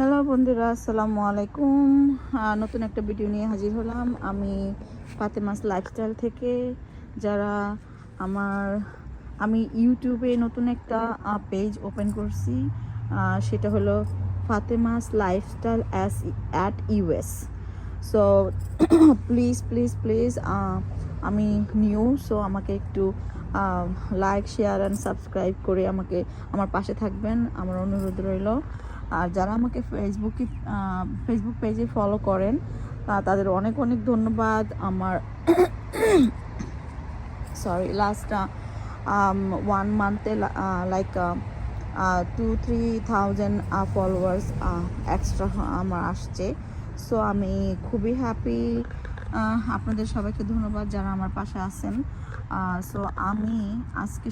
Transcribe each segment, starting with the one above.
Hello বন্ধুরা, আসসালামু আলাইকুম। নতুন একটা ভিডিও নিয়ে হাজির হলাম। আমি ফাতেমাস লাইফস্টাইল থেকে, যারা আমার, আমি ইউটিউবে নতুন একটা পেজ ওপেন করছি। সেটা হলো Fatema's lifestyle as at US so please please please আমি নিউ সো আমাকে একটু লাইক শেয়ার অ্যান্ড সাবস্ক্রাইব করে আমাকে, আমার পাশে থাকবেন। আমার অনুরোধ রইল। আর যারা আমাকে ফেসবুকে ফেসবুক পেজে ফলো করেন তাদের অনেক অনেক ধন্যবাদ। আমার sorry last one মান্থে like two three thousand followers extra আমার আসছে। সো আমি খুবই হ্যাপি আপনাদের সবাইকে ধন্যবাদ যারা আমার পাশে আছেন। সো আমি আজকে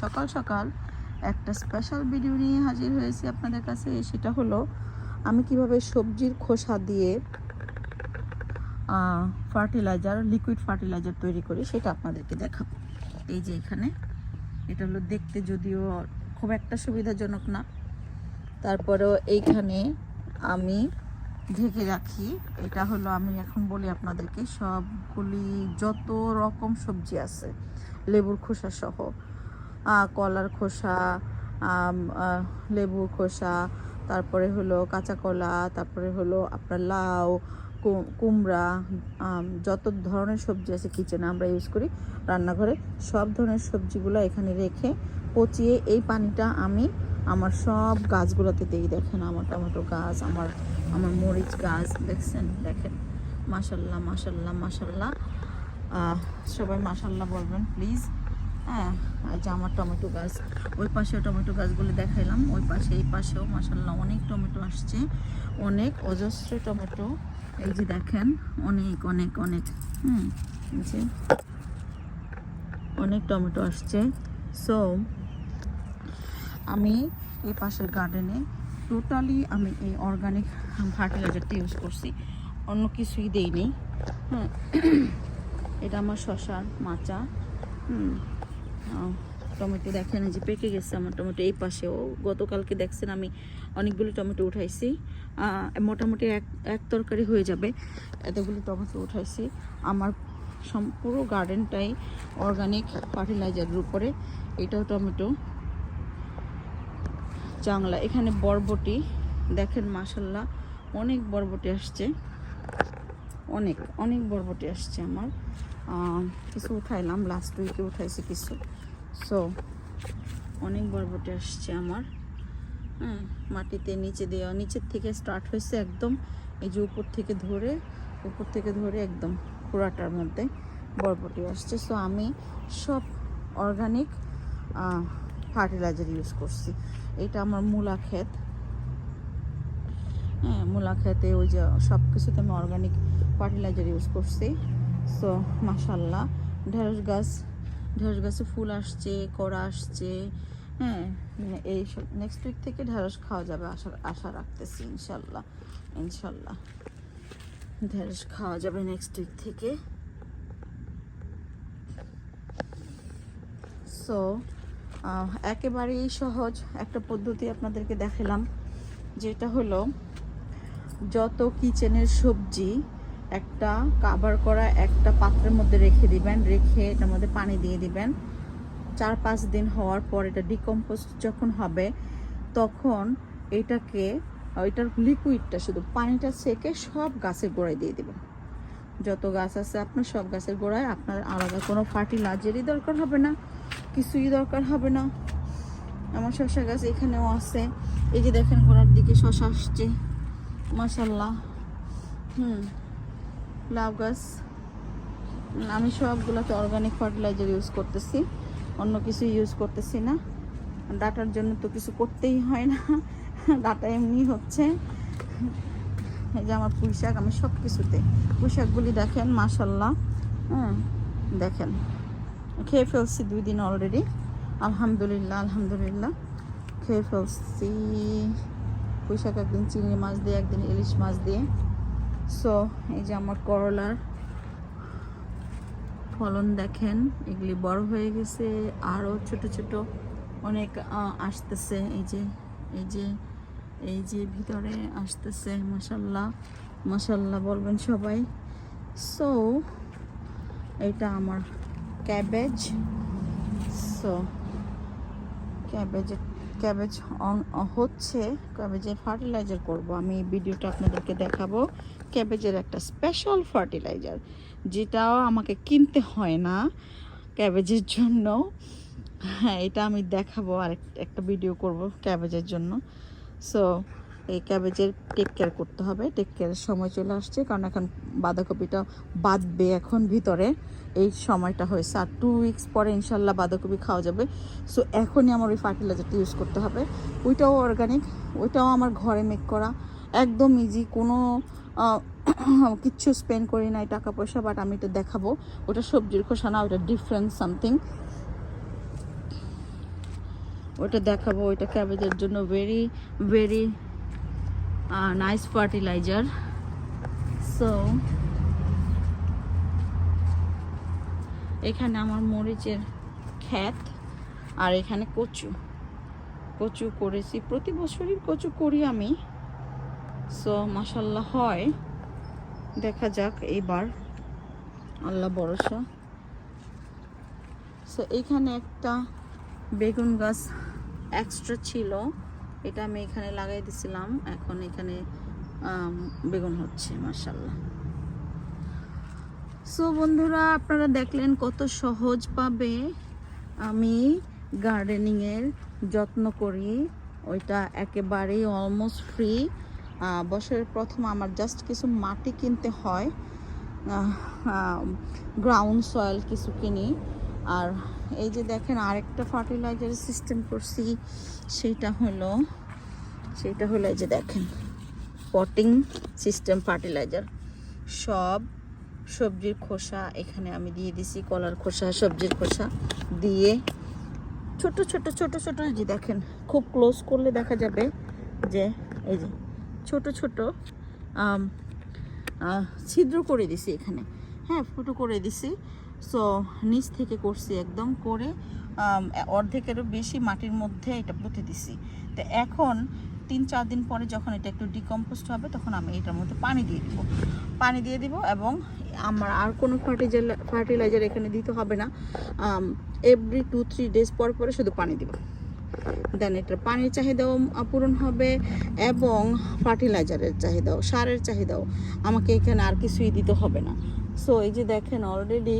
সকাল সকাল একটা স্পেশাল ভিডিও নিয়ে হাজির হয়েছি আপনাদের কাছে, সেটা হলো আমি কীভাবে সবজির খোসা দিয়ে ফার্টিলাইজার লিকুইড ফার্টিলাইজার তৈরি করি, সেটা আপনাদেরকে দেখাবো। এই যে এখানে, এটা হলো দেখতে যদিও খুব একটা সুবিধাজনক না। তারপরেও এইখানে আমি ঢেকে রাখি। এটা হলো আমি এখন বলি আপনাদেরকে, সবগুলি যত রকম সবজি আছে, লেবুর খোসা সহ। কলার খোসা লেবুর খোসা, তারপরে হলো কাঁচা কলা, তারপরে হলো আপনার লাউ কুমড়া যত ধরনের সবজি আছে কিচেনে আমরা ইউজ করি, রান্নাঘরে সব ধরনের সবজিগুলো এখানে রেখে পচিয়ে এই পানিটা আমি আমার সব গাছগুলোতে দিই। দেখেন আমার টমেটো গাছ, আমার আমার মরিচ গাছ, দেখছেন? দেখেন? মাসাল্লাহ মাসাল্লাহ মাসাল্লাহ সবাই মাসাল্লাহ বলবেন প্লিজ হ্যাঁ যে আমার টমেটো গাছ। ওই পাশেও টমেটো গাছগুলো দেখাইলাম। ওই পাশে, এই পাশেও মাসাল্লাহ অনেক টমেটো আসছে। অনেক অজস্র টমেটো। এই যে দেখেন, অনেক অনেক অনেক। হুম যে অনেক টমেটো আসছে। সো আমি এই পাশের গার্ডেনে টোটালি আমি এই অর্গানিক ফার্টিলাইজারটা ইউজ করছি। অন্য কিছুই দেইনি। হ্যাঁ এটা আমার শশার মাচা। হুম টমেটো দেখেন যে পেকে গেছে আমার টমেটো এই পাশেও গতকালকে দেখছেন আমি অনেকগুলো টমেটো উঠাইছি। মোটামুটি এক এক তরকারি হয়ে যাবে। এতগুলো টমেটো উঠাইছি। আমার সম- পুরো গার্ডেনটাই অর্গানিক ফার্টিলাইজারের উপরে। এটাও টমেটো। চাংলা এখানে বরবটি। দেখেন মাসাল্লাহ অনেক বরবটি আসছে। অনেক অনেক বরবটি আসছে আমার। কিছু উঠাইলাম লাস্ট উইকে উঠাইছি কিছু। সো অনেক বরবটি আসছে আমার। হ্যাঁ মাটিতে নিচে দেওয়া, নিচের থেকে স্টার্ট হয়েছে একদম। এই যে উপর থেকে ধরে, উপর থেকে ধরে একদম পুরাটার মধ্যে বরবটি আসছে। সো আমি সব অর্গানিক ফার্টিলাইজার ইউজ করছি। এটা আমার মূলা ক্ষেত। হ্যাঁ মূলা খেতে ওই যে সব কিছুতে আমি অর্গানিক ফার্টিলাইজার ইউজ করছি। সো মাসাল্লাহ ঢেঁড়স গাছ, ঢেঁড়স গাছে ফুল আসছে, কড়া আসছে। হ্যাঁ মানে এই নেক্সট উইক থেকে ঢেঁড়স খাওয়া যাবে আশা আশা রাখতেছি ইনশাল্লাহ ইনশাল্লাহ ঢেঁড়স খাওয়া যাবে নেক্সট উইক থেকে। সো একেবারেই সহজ একটা পদ্ধতি আপনাদেরকে দেখালাম, যেটা হলো, যত কিচেনের সবজি একটা কাভার করা একটা পাত্রের মধ্যে রেখে দিবেন, রেখে এটার মধ্যে পানি দিয়ে দিবেন। চার পাঁচ দিন হওয়ার পর এটা ডিকম্পোস্ট যখন হবে, তখন এটাকে ওইটার লিকুইডটা শুধু পানিটা সেকে সব গাছের গোড়ায় দিয়ে দিবেন। যত গাছ আছে আপনার সব গাছের গোড়ায়, আপনার আলাদা কোনো ফার্টিলাইজারই দরকার হবে না, কিছুই দরকার হবে না। আমার শসা গাছ এখানেও আছে। এই যে দেখেন গোড়ার দিকে শশা আসছে। মাসাল্লাহ হুম। লাউ গাছ। আমি সবগুলোতে অর্গানিক ফার্টিলাইজার ইউজ করতেছি। অন্য কিছু ইউজ করতেছি না। ডাটার জন্য তো কিছু করতেই হয় না। ডাটা এমনি হচ্ছে। এই যে আমার পুঁই শাক আমি সব কিছুতে পুঁই শাকগুলি দেখেন মাসাল্লাহ হ্যাঁ দেখেন। খেয়ে ফেলছি দুই দিন অলরেডি আলহামদুলিল্লাহ আলহামদুলিল্লাহ। খেয়ে ফেলছি। পুঁই শাক একদিন, চিংড়ি মাছ দিয়ে, একদিন ইলিশ মাছ দিয়ে। সো এই যে আমার করলার ফলন দেখেন, এগুলি বড় হয়ে গেছে আরও ছোট ছোট অনেক আসতেছে, এই যে এই যে এই যে ভিতরে আসতেছে মাসাল্লাহ মাসাল্লাহ বলবেন সবাই। সো এটা আমার ক্যাবেজ সো ক্যাবেজের ক্যাবেজ অন হচ্ছে ক্যাবেজের ফার্টিলাইজার করব। আমি ভিডিওটা আপনাদেরকে দেখাবো। ক্যাবেজের একটা স্পেশাল ফার্টিলাইজার যেটাও আমাকে কিনতে হয় না ক্যাবেজের জন্য। হ্যাঁ এটা আমি দেখাবো আর একটা ভিডিও করব ক্যাবেজের জন্য। সো এই ক্যাবেজের টেক কেয়ার করতে হবে টেক কেয়ারের সময় চলে আসছে, কারণ এখন বাঁধাকপিটা বাঁধবে এখন ভিতরে। এই সময়টা হয়েছে আর টু উইকস পরে ইনশাল্লাহ বাঁধাকপি খাওয়া যাবে। সো এখনই আমার ওই ফার্টিলাইজারটা ইউজ করতে হবে। ওইটাও অর্গানিক ওইটাও আমার ঘরে মেক করা। একদম ইজি কোনো কিচ্ছু স্পেন্ড করি নাই টাকা পয়সা বাট আমি এটা দেখাবো। ওটা সবজির খোসা না ওটা ডিফারেন্ট সামথিং ওটা দেখাবো, ওইটা ক্যাবেজের জন্য very very nice fertilizer so এখানে আমার মরিচের খ্যাত আর এখানে কচু। কচু করেছি। প্রতি বছরই কচু করি আমি। সো মাসাল্লাহ হয়। দেখা যাক এইবার। আল্লাহ ভরসা। সো এইখানে একটা বেগুন গাছ এক্সট্রা ছিল। এটা আমি এখানে লাগাই দিছিলাম। এখন এখানে বেগুন হচ্ছে মাসাল্লাহ সো বন্ধুরা, আপনারা দেখলেন কত সহজভাবে আমি গার্ডেনিংয়ের যত্ন করি। ওইটা একেবারেই অলমোস্ট ফ্রি বছরের প্রথম আমার জাস্ট কিছু মাটি কিনতে হয় গ্রাউন্ড সয়েল কিছু কিনি। আর এই যে দেখেন আরেকটা ফার্টিলাইজার সিস্টেম করছি সেটা হলো সেটা হলো এই যে দেখেন পটিং সিস্টেম ফার্টিলাইজার সব সবজির খোসা এখানে আমি দিয়ে দিছি, কলার খোসা, সবজির খোসা দিয়ে। ছোট ছোট ছোট ছোট যে দেখেন, খুব ক্লোজ করলে দেখা যাবে যে এই যে ছোট ছোট ছিদ্র করে দিছি এখানে। হ্যাঁ ফুটো করে দিছি। সো নিচ থেকে করছি একদম করে অর্ধেকেরও বেশি মাটির মধ্যে এটা পুঁতে দিছি। তো এখন তিন চার দিন পরে যখন এটা একটু ডিকম্পোস্ট হবে, তখন আমি এটার মধ্যে পানি দিয়ে দিব। পানি দিয়ে দিব এবং আমার আর কোনো ফার্টিলাইজার ফার্টিলাইজার এখানে দিতে হবে না। এভরি টু থ্রি ডেজ পর পরে শুধু পানি দিব। দেন এটার পানির চাহিদাও পূরণ হবে এবং ফার্টিলাইজারের চাহিদাও, সারের চাহিদাও। আমাকে এখানে আর কিছুই দিতে হবে না। সো এই যে দেখেন অলরেডি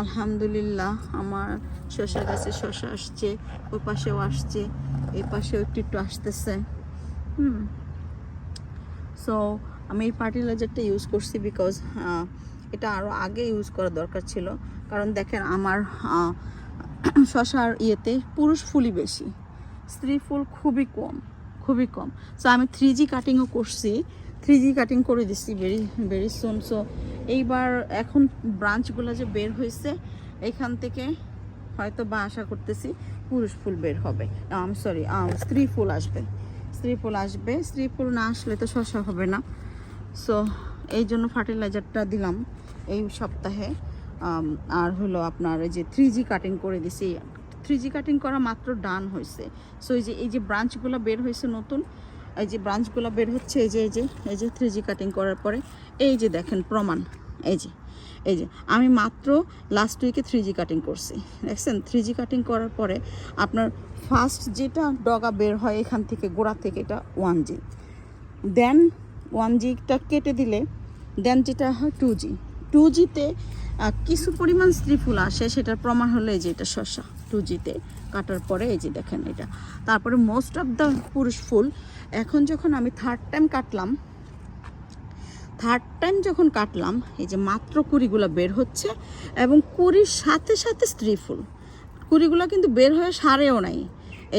আলহামদুলিল্লাহ আমার শসা গাছে শশা আসছে, ওই পাশেও আসছে, এই পাশেও একটু একটু আসতেছে। হুম। সো আমি এই ফার্টিলাইজারটা ইউজ করছি বিকজ এটা আরও আগে ইউজ করা দরকার ছিল। কারণ দেখেন আমার শশার ইয়েতে পুরুষ ফুলই বেশি। স্ত্রী ফুল খুবই কম খুবই কম। সো আমি থ্রি জি কাটিংও করছি। থ্রি জি কাটিং করে দিচ্ছি ভেরি ভেরি সুন সো এইবার এখন ব্রাঞ্চগুলো যে বের হয়েছে, এখান থেকে হয়তো বা আশা করতেছি পুরুষ ফুল বের হবে। আম সরি স্ত্রী ফুল আসবে। স্ত্রী ফুল আসবে। স্ত্রী ফুল না আসলে তো শশা হবে না। সো এই জন্য ফার্টিলাইজারটা দিলাম এই সপ্তাহে। আর হলো আপনার এই যে থ্রি জি কাটিং করে দিছি থ্রি জি কাটিং করা মাত্র ডান হয়েছে। সো এই যে এই যে ব্রাঞ্চগুলো বের হয়েছে নতুন, এই যে ব্রাঞ্চগুলো বের হচ্ছে, এই যে এই যে এই যে থ্রি জি কাটিং করার পরে, এই যে দেখেন প্রমাণ, এই যে এই যে, আমি মাত্র লাস্ট উইকে থ্রি জি কাটিং করছি। দেখছেন? থ্রি জি কাটিং করার পরে আপনার ফার্স্ট যেটা ডগা বের হয় এখান থেকে, গোড়া থেকে, এটা ওয়ান জি দেন ওয়ান জিটা কেটে দিলে দেন যেটা হয় টু জি টু জিতে কিছু পরিমাণ স্ত্রী ফুল আসে, সেটার প্রমাণ হলো এই যে এটা শসা। টু জিতে কাটার পরে এই যে দেখেন এটা। তারপরে মোস্ট অফ দ্য পুরুষ ফুল, এখন যখন আমি থার্ড টাইম কাটলাম থার্ড টাইম যখন কাটলাম, এই যে মাত্র কুড়িগুলো বের হচ্ছে এবং কুড়ির সাথে সাথে স্ত্রী ফুল। কুড়িগুলো কিন্তু বের হয়ে সারেও নাই।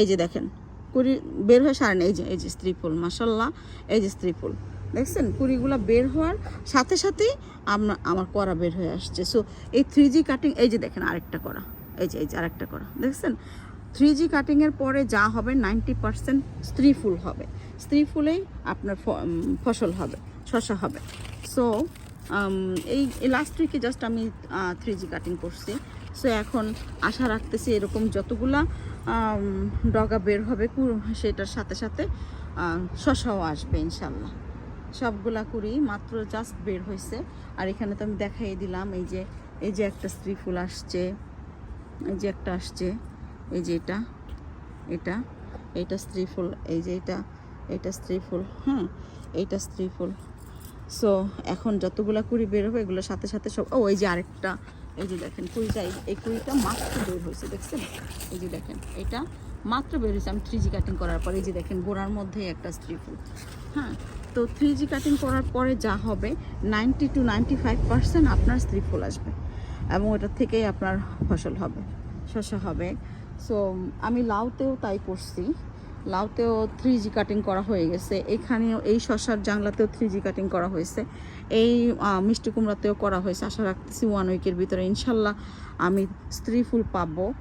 এই যে দেখেন, কুড়ি বের হয়ে সারে নাই। এই যে এই যে স্ত্রী ফুল মাসাল্লাহ এই যে স্ত্রী ফুল। দেখছেন? কুড়িগুলো বের হওয়ার সাথে সাথেই আমরা আমার করা বের হয়ে আসছে। সো এই থ্রি জি কাটিং এই যে দেখেন আরেকটা করা। এই যে এই যে, আরেকটা করা। দেখছেন? থ্রি জি কাটিংয়ের পরে যা হবে নাইনটি পার্সেন্ট স্ত্রী ফুল হবে। স্ত্রী ফুলেই আপনার ফসল হবে, শশা হবে। সো এই লাস্ট উইকে জাস্ট আমি থ্রি জি কাটিং করছি। সো এখন আশা রাখতেছি এরকম যতগুলা ডগা বের হবে সেটার সাথে সাথে শশাও আসবে ইনশাল্লাহ। সবগুলা কুড়ি মাত্র জাস্ট বের হয়েছে আর এখানে তো আমি দেখাই দিলাম, এই যে এই যে একটা স্ত্রী ফুল আসছে। এই যে একটা আসছে, এই যে এটা এটা, এইটা স্ত্রী ফুল এই যে এটা এটা স্ত্রী ফুল হ্যাঁ এইটা স্ত্রী ফুল সো এখন যতগুলা কুড়ি বের হবে এগুলোর সাথে সাথে সব ও, এই যে আরেকটা, এই যে দেখেন কুড়িটা এই- এই কুড়িটা মাত্র বের হয়েছে, দেখছেন? এই যে দেখেন, এটা মাত্র বের হয়েছে, আমি থ্রি জি কাটিং করার পরে, এই যে দেখেন, গোড়ার মধ্যে একটা স্ত্রী ফুল হ্যাঁ তো থ্রি জি কাটিং করার পরে যা হবে ninety two ninety five percent আপনার স্ত্রী ফুল আসবে। এবং ওটার থেকেই আপনার ফসল হবে শস্য হবে। সো আমি লাউতেও তাই করছি। লাউতেও থ্রি জি কাটিং করা হয়ে গেছে। এখানেও এই শশার জাংলাতেও থ্রি জি কাটিং করা হয়েছে। এই মিষ্টি কুমড়াতেও করা হয়েছে। আশা রাখতেছি ওয়ান উইকের ভিতরে ইনশাল্লাহ আমি স্ত্রী ফুল পাবো।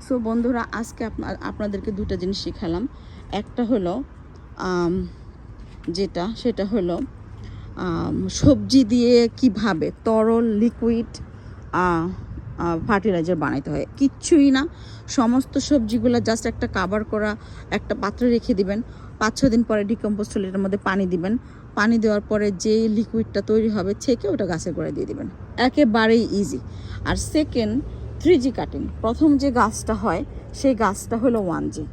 সো বন্ধুরা, আজকে আপনা- আপনাদেরকে দুটো জিনিস শিখালাম। একটা হলো যেটা, সেটা হলো সবজি দিয়ে কীভাবে তরল লিকুইড ফার্টিলাইজার বানাইতে হয়। কিচ্ছুই না। সমস্ত সবজিগুলো জাস্ট একটা কাভার করা, একটা পাত্রে রেখে দিবেন। পাঁচ ছ দিন পরে ডিকম্পোস্ট মধ্যে পানি দিবেন। পানি দেওয়ার পরে যে লিকুইডটা তৈরি হবে, ছেঁকে ওটা গাছের গোড়ায় দিয়ে দিবেন। একেবারেই ইজি আর সেকেন্ড থ্রি জি কাটিং প্রথম যে গাছটা হয়, সেই গাছটা হলো ওয়ান জি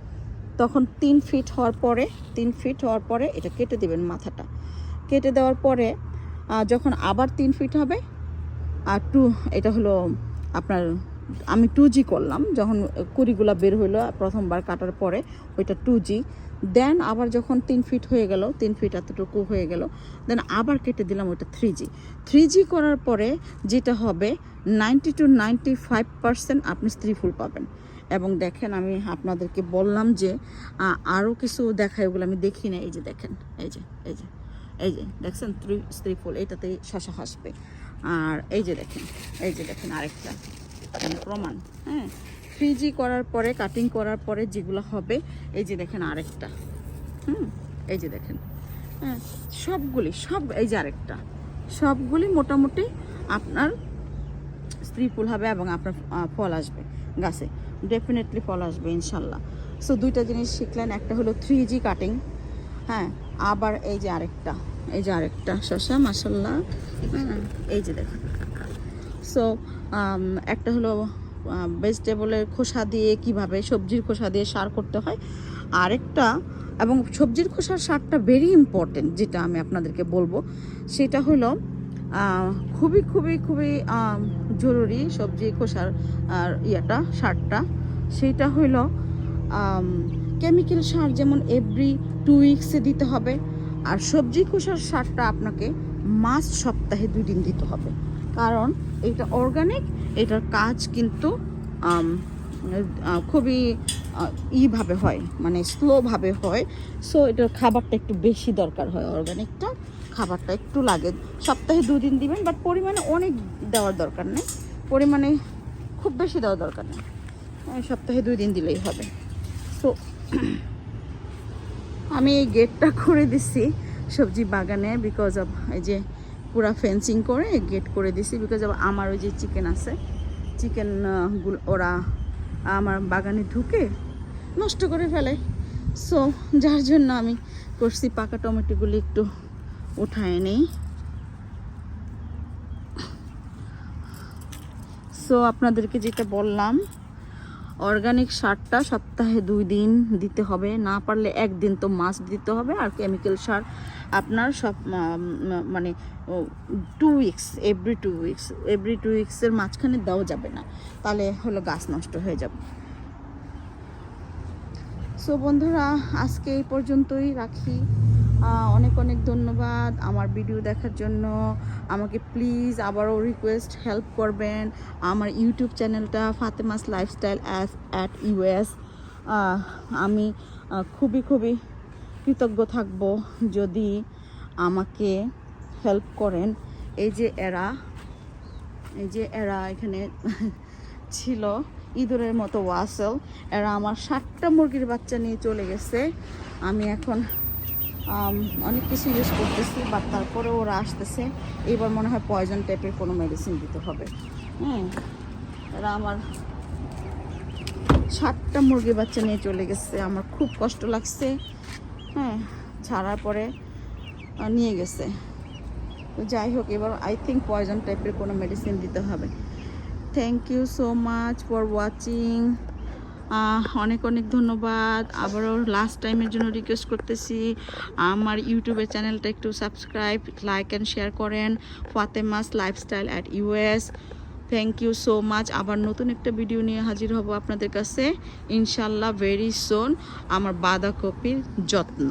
তখন তিন ফিট হওয়ার পরে, তিন ফিট হওয়ার পরে এটা কেটে দিবেন মাথাটা। কেটে দেওয়ার পরে যখন আবার তিন ফিট হবে, আর টু এটা হলো আপনার, আমি টু জি করলাম, যখন কুড়িগুলা বের হইল প্রথমবার কাটার পরে, ওইটা টু জি দেন আবার যখন তিন ফিট হয়ে গেল, তিন ফিট এতটুকু হয়ে গেল দেন আবার কেটে দিলাম ওইটা থ্রি জি থ্রি জি করার পরে যেটা হবে ninety two ninety five percent আপনি স্ত্রী ফুল পাবেন। এবং দেখেন আমি আপনাদেরকে বললাম যে আরও কিছু দেখায় ওগুলো আমি দেখি না এই যে দেখেন, এই যে এই যে। এই যে, দেখছেন? স্ত্রী স্ত্রী ফুল এটাতেই শশা হাসবে। আর এই যে দেখেন, এই যে দেখেন আরেকটা। প্রমাণ হ্যাঁ? থ্রি করার পরে কাটিং করার পরে যেগুলো হবে, এই যে দেখেন আরেকটা। হুম? এই যে দেখেন হ্যাঁ? সবগুলি, সব এই যে আরেকটা। সবগুলি মোটামুটি আপনার স্ত্রী ফুল হবে এবং আপনার ফল আসবে গাছে। ডেফিনেটলি ফল আসবে, ইনশাল্লাহ। সো দুইটা জিনিস শিখলেন, একটা হলো থ্রি কাটিং হ্যাঁ? আবার এই যে আরেকটা, এই যে আরেকটা শশা মাসাল্লাহ হ্যাঁ এই যে দেখেন সো একটা হলো ভেজিটেবলের খোসা দিয়ে কীভাবে সবজির খোসা দিয়ে সার করতে হয়। আরেকটা, এবং সবজির খোসার সারটা ভেরি ইম্পর্টেন্ট যেটা আমি আপনাদেরকে বলব, সেটা হলো খুবই খুবই খুবই জরুরি সবজি খোসার ইয়েটা, সারটা। সেটা হলো কেমিক্যাল সার যেমন এভরি টু উইকসে দিতে হবে। আর সবজি খোসার সারটা আপনাকে মাস সপ্তাহে দুই দিন দিতে হবে। কারণ এটা অর্গানিক এটার কাজ কিন্তু খুবই ইভাবে হয় মানে স্লোভাবে হয়। সো এটার খাবারটা একটু বেশি দরকার হয় অর্গানিকটা খাবারটা একটু লাগে। সপ্তাহে দুদিন দিবেন বাট পরিমাণে অনেক দেওয়ার দরকার নেই। পরিমাণে খুব বেশি দেওয়ার দরকার নেই। সপ্তাহে দুই দিন দিলেই হবে। সো আমি এই গেটটা করে দিছি সবজি বাগানে বিকজ অফ এই যে পুরা ফেন্সিং করে গেট করে দিছি বিকজ অফ আমার ওই যে চিকেন আছে। চিকেন ওরা আমার বাগানে ঢুকে নষ্ট করে ফেলে। সো যার জন্য আমি করছি পাকা টমেটোগুলি একটু উঠায় নেই। সো আপনাদেরকে যেটা বললাম অর্গানিক সারটা সপ্তাহে দুই দিন দিতে হবে। না পারলে একদিন তো মাস্ট দিতে হবে। আর কেমিক্যাল সার আপনার সব মানে two weeks every two weeks every two উইক্সের মাঝখানে দেওয়া যাবে না। তাহলে হলো গাছ নষ্ট হয়ে যাবে। সো বন্ধুরা, আজকে এই পর্যন্তই রাখি। অনেক অনেক ধন্যবাদ আমার ভিডিও দেখার জন্য। আমাকে প্লিজ আবারও রিকোয়েস্ট হেল্প করবেন আমার ইউটিউব চ্যানেলটা Fatema's lifestyle as at US আমি খুবই খুবই কৃতজ্ঞ থাকব যদি আমাকে হেল্প করেন। এই যে এরা, এই যে এরা এখানে ছিল, ইঁদুরের মতো ওয়াসেল এরা আমার সাতটা মুরগির বাচ্চা নিয়ে চলে গেছে। আমি এখন অনেক কিছু ইউজ করতেছি বাট তারপরে ওরা আসতেছে। এবার মনে হয় পয়জন টাইপের কোনো মেডিসিন দিতে হবে। হ্যাঁ এরা আমার সাতটা মুরগি বাচ্চা নিয়ে চলে গেছে। আমার খুব কষ্ট লাগছে। হ্যাঁ ছাড়ার পরে নিয়ে গেছে। তো যাই হোক, এবার আই থিঙ্ক পয়জন টাইপের কোনো মেডিসিন দিতে হবে। Thank you so much for watching অনেক অনেক ধন্যবাদ। আবারও লাস্ট টাইমের জন্য রিকোয়েস্ট করতেছি, আমার ইউটিউবের চ্যানেলটা একটু সাবস্ক্রাইব লাইক অ্যান্ড শেয়ার করেন। Fatema's lifestyle at US thank you so much আবার নতুন একটা ভিডিও নিয়ে হাজির হব আপনাদের কাছে। ইনশাল্লাহ ভেরি সোন আমার বাঁধাকপির যত্ন।